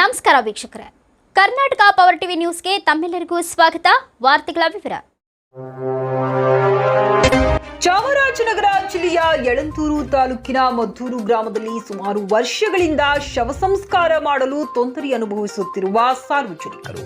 ನಮಸ್ಕಾರ ವೀಕ್ಷಕರೇ. Karnataka power TV ನ್ಯೂಸ್ಗೆ ತಮ್ಮೆಲ್ಲರಿಗೂ ಸ್ವಾಗತ. ವಾರ್ತೆಗಳ ವಿವರ. ಚಾಮರಾಜನಗರ ಜಿಲ್ಲೆಯ ಯಳಂತೂರು ತಾಲೂಕಿನ ಮದ್ದೂರು ಗ್ರಾಮದಲ್ಲಿ ಸುಮಾರು ವರ್ಷಗಳಿಂದ ಶವ ಸಂಸ್ಕಾರ ಮಾಡಲು ತೊಂದರೆ ಅನುಭವಿಸುತ್ತಿರುವ ಸಾರ್ವಜನಿಕರು.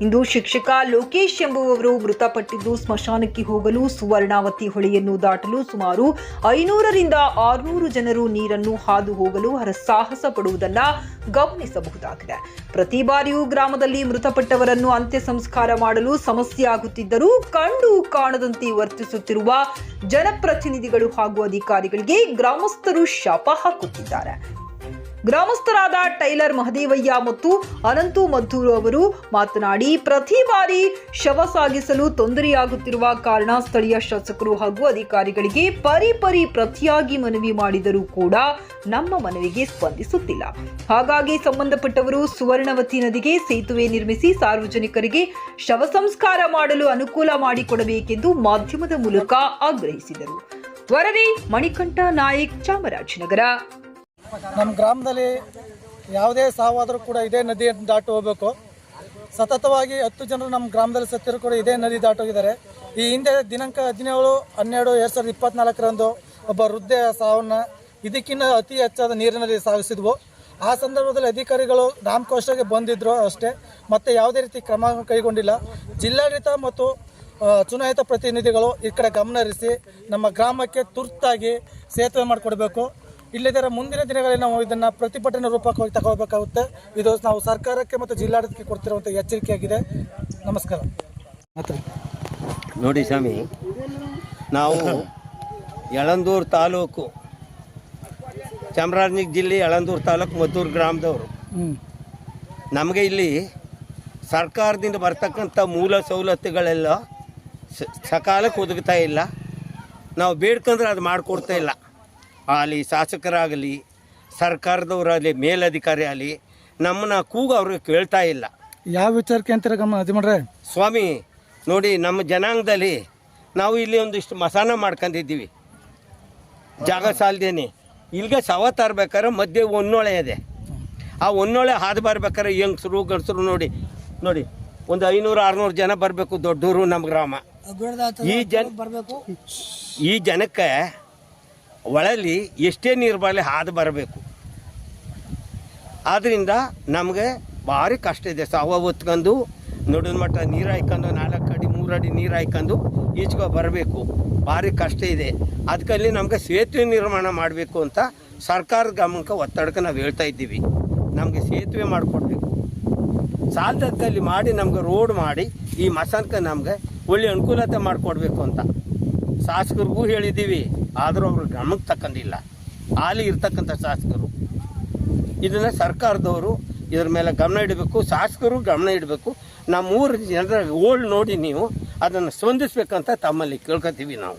ಇಂದು ಶಿಕ್ಷಕ ಲೋಕೇಶ್ ಎಂಬುವವರು ಮೃತಪಟ್ಟಿದ್ದು ಸ್ಮಶಾನಕ್ಕೆ ಹೋಗಲು ಸುವರ್ಣಾವತಿ ಹೊಳೆಯನ್ನು ದಾಟಲು ಸುಮಾರು ಐನೂರರಿಂದ ಆರುನೂರು ಜನರು ನೀರನ್ನು ಹಾದು ಹೋಗಲು ಹರಸಾಹಸ ಪಡುವುದನ್ನು ಗಮನಿಸಬಹುದಾಗಿದೆ. ಪ್ರತಿ ಬಾರಿಯೂ ಗ್ರಾಮದಲ್ಲಿ ಮೃತಪಟ್ಟವರನ್ನು ಅಂತ್ಯ ಸಂಸ್ಕಾರ ಮಾಡಲು ಸಮಸ್ಯೆ ಆಗುತ್ತಿದ್ದರೂ ಕಂಡು ಕಾಣದಂತೆ ವರ್ತಿಸುತ್ತಿರುವ ಜನಪ್ರತಿನಿಧಿಗಳು ಹಾಗೂ ಅಧಿಕಾರಿಗಳಿಗೆ ಗ್ರಾಮಸ್ಥರು ಶಾಪ ಹಾಕುತ್ತಿದ್ದಾರೆ. ಗ್ರಾಮಸ್ಥರಾದ ಟೈಲರ್ ಮಹದೇವಯ್ಯ ಮತ್ತು ಅನಂತು ಮದ್ದೂರು ಅವರು ಮಾತನಾಡಿ, ಪ್ರತಿ ಬಾರಿ ಶವ ಸಾಗಿಸಲು ತೊಂದರೆಯಾಗುತ್ತಿರುವ ಕಾರಣ ಸ್ಥಳೀಯ ಶಾಸಕರು ಹಾಗೂ ಅಧಿಕಾರಿಗಳಿಗೆ ಪರಿ ಪರಿ ಪ್ರತಿಯಾಗಿ ಮನವಿ ಮಾಡಿದರೂ ಕೂಡ ನಮ್ಮ ಮನವಿಗೆ ಸ್ಪಂದಿಸುತ್ತಿಲ್ಲ. ಹಾಗಾಗಿ ಸಂಬಂಧಪಟ್ಟವರು ಸುವರ್ಣವತಿ ನದಿಗೆ ಸೇತುವೆ ನಿರ್ಮಿಸಿ ಸಾರ್ವಜನಿಕರಿಗೆ ಶವ ಸಂಸ್ಕಾರ ಮಾಡಲು ಅನುಕೂಲ ಮಾಡಿಕೊಡಬೇಕೆಂದು ಮಾಧ್ಯಮದ ಮೂಲಕ ಆಗ್ರಹಿಸಿದರು. ವರದಿ ಮಣಿಕಂಠ ನಾಯಕ್ ಚಾಮರಾಜನಗರ. ನಮ್ಮ ಗ್ರಾಮದಲ್ಲಿ ಯಾವುದೇ ಸಾವಾದರೂ ಕೂಡ ಇದೇ ನದಿಯನ್ನು ದಾಟು ಹೋಗಬೇಕು. ಸತತವಾಗಿ ಹತ್ತು ಜನರು ನಮ್ಮ ಗ್ರಾಮದಲ್ಲಿ ಸತ್ತಿರೋ ಕೂಡ ಇದೇ ನದಿ ದಾಟೋಗಿದ್ದಾರೆ ಈ ಹಿಂದೆ ದಿನಾಂಕ ಹದಿನೇಳು, ಹನ್ನೆರಡು, ಎರಡು ಸಾವಿರದ ಇಪ್ಪತ್ನಾಲ್ಕರಂದು ಒಬ್ಬ ವೃದ್ಧೆಯ ಸಾವನ್ನು ಇದಕ್ಕಿಂತ ಅತಿ ಹೆಚ್ಚಾದ ನೀರಿನಲ್ಲಿ ಸಾಗಿಸಿದ್ವು. ಆ ಸಂದರ್ಭದಲ್ಲಿ ಅಧಿಕಾರಿಗಳು ನಾಮಕೋಶಕ್ಕೆ ಬಂದಿದ್ದರು ಅಷ್ಟೇ. ಮತ್ತೆ ಯಾವುದೇ ರೀತಿ ಕ್ರಮ ಕೈಗೊಂಡಿಲ್ಲ. ಜಿಲ್ಲಾಡಳಿತ ಮತ್ತು ಚುನಾಯಿತ ಪ್ರತಿನಿಧಿಗಳು ಈ ಕಡೆ ಗಮನ ನಮ್ಮ ಗ್ರಾಮಕ್ಕೆ ತುರ್ತಾಗಿ ಸೇತುವೆ ಮಾಡಿಕೊಡ್ಬೇಕು. ಇಲ್ಲದಿದ್ದರೆ ಮುಂದಿನ ದಿನಗಳಲ್ಲಿ ನಾವು ಇದನ್ನು ಪ್ರತಿಭಟನೆ ರೂಪಕ್ಕೆ ತಗೋಬೇಕಾಗುತ್ತೆ ಇದು ನಾವು ಸರ್ಕಾರಕ್ಕೆ ಮತ್ತು ಜಿಲ್ಲಾಡಳಿತಕ್ಕೆ ಕೊಡ್ತಿರುವಂಥ ಎಚ್ಚರಿಕೆಯಾಗಿದೆ. ನಮಸ್ಕಾರ. ನೋಡಿ ಸ್ವಾಮಿ ನಾವು ಯಳಂದೂರು ತಾಲೂಕು ಚಾಮರಾಜನಗರ ಜಿಲ್ಲೆ ಯಳಂದೂರು ತಾಲೂಕು ಮದ್ದೂರು ಗ್ರಾಮದವರು. ನಮಗೆ ಇಲ್ಲಿ ಸರ್ಕಾರದಿಂದ ಬರ್ತಕ್ಕಂಥ ಮೂಲ ಸವಲತ್ತುಗಳೆಲ್ಲ ಸ- ಸಕಾಲಕ್ಕೆ ಒದಗ್ತಾ ಇಲ್ಲ. ನಾವು ಬೇಡ್ಕಂದ್ರೆ ಅದು ಮಾಡಿಕೊಡ್ತಾ ಇಲ್ಲ. ಅಲ್ಲಿ ಶಾಸಕರಾಗಲಿ ಸರ್ಕಾರದವರಾಗಲಿ ಮೇಲಧಿಕಾರಿ ಆಗಲಿ ನಮ್ಮನ್ನ ಕೂಗು ಅವ್ರಿಗೆ ಕೇಳ್ತಾ ಇಲ್ಲ. ಯಾವ ವಿಚಾರಕ್ಕೆ ಅಂತಾರೆ ಗಮನ ಅದು ಮಾಡ್ರೆ ಸ್ವಾಮಿ ನೋಡಿ ನಮ್ಮ ಜನಾಂಗದಲ್ಲಿ ನಾವು ಇಲ್ಲಿ ಒಂದಿಷ್ಟು ಮಸಾನ ಮಾಡ್ಕೊಂಡಿದ್ದೀವಿ ಜಾಗ ಸಾಲದೇನೆ. ಇಲ್ಲಿಗೆ ಸವ ತರ್ಬೇಕಾದ್ರೆ ಮಧ್ಯೆ ಒನ್ನೊಳೆ ಇದೆ. ಆ ಒನ್ನೊಳೆ ಹಾದು ಬರ್ಬೇಕಾದ್ರೆ ಹೆಂಗಸರು ಗಂಡಸರು ನೋಡಿ ನೋಡಿ ಒಂದು ಐನೂರು ಆರುನೂರು ಜನ ಬರಬೇಕು ದೊಡ್ಡೂರು ನಮ್ಮ ಗ್ರಾಮ. ಈ ಜನ ಬರಬೇಕು. ಈ ಜನಕ್ಕೆ ಒಳಲಿ ಎಷ್ಟೇ ನೀರು ಬರಲಿ ಹಾದು ಬರಬೇಕು. ಆದ್ದರಿಂದ ನಮಗೆ ಭಾರಿ ಕಷ್ಟ ಇದೆ. ಸಾವ ಹೊತ್ಕೊಂಡು ನಡುವಿನ ಮಟ್ಟ ನೀರು ಹಾಯ್ಕೊಂಡು ನಾಲ್ಕು ಅಡಿ, ಮೂರು ಅಡಿ ನೀರು ಹಾಯ್ಕೊಂಡು ಈಚೆಗೆ ಬರಬೇಕು. ಭಾರಿ ಕಷ್ಟ ಇದೆ. ಅದಕ್ಕಲ್ಲಿ ನಮಗೆ ಸೇತುವೆ ನಿರ್ಮಾಣ ಮಾಡಬೇಕು ಅಂತ ಸರ್ಕಾರದ ಗಮನಕ್ಕೆ ಒತ್ತಡಕ್ಕೆ ನಾವು ಹೇಳ್ತಾ ಇದ್ದೀವಿ. ನಮಗೆ ಸೇತುವೆ ಮಾಡಿಕೊಡ್ಬೇಕು. ಸಾಲದಲ್ಲಿ ಮಾಡಿ ನಮಗೆ ರೋಡ್ ಮಾಡಿ ಈ ಮಸಾನ್ಕ ನಮಗೆ ಒಳ್ಳೆ ಅನುಕೂಲತೆ ಮಾಡಿಕೊಡ್ಬೇಕು ಅಂತ. ಶಾಸಕರಿಗೂ ಹೇಳಿದ್ದೀವಿ, ಆದರೂ ಅವರು ಗಮನಕ್ಕೆ ತಕ್ಕಂದಿಲ್ಲ. ಅಲ್ಲಿ ಇರ್ತಕ್ಕಂಥ ಶಾಸಕರು. ಇದನ್ನು ಸರ್ಕಾರದವರು ಇದ್ರ ಮೇಲೆ ಗಮನ ಇಡಬೇಕು, ಶಾಸಕರು ಗಮನ ಇಡಬೇಕು. ನಮ್ಮೂರ ಜನರ ಓಲ್ಡ್ ನೋಡಿ ನೀವು ಅದನ್ನು ಸ್ಪಂದಿಸ್ಬೇಕಂತ ತಮ್ಮಲ್ಲಿ ಕೇಳ್ಕೊತೀವಿ ನಾವು.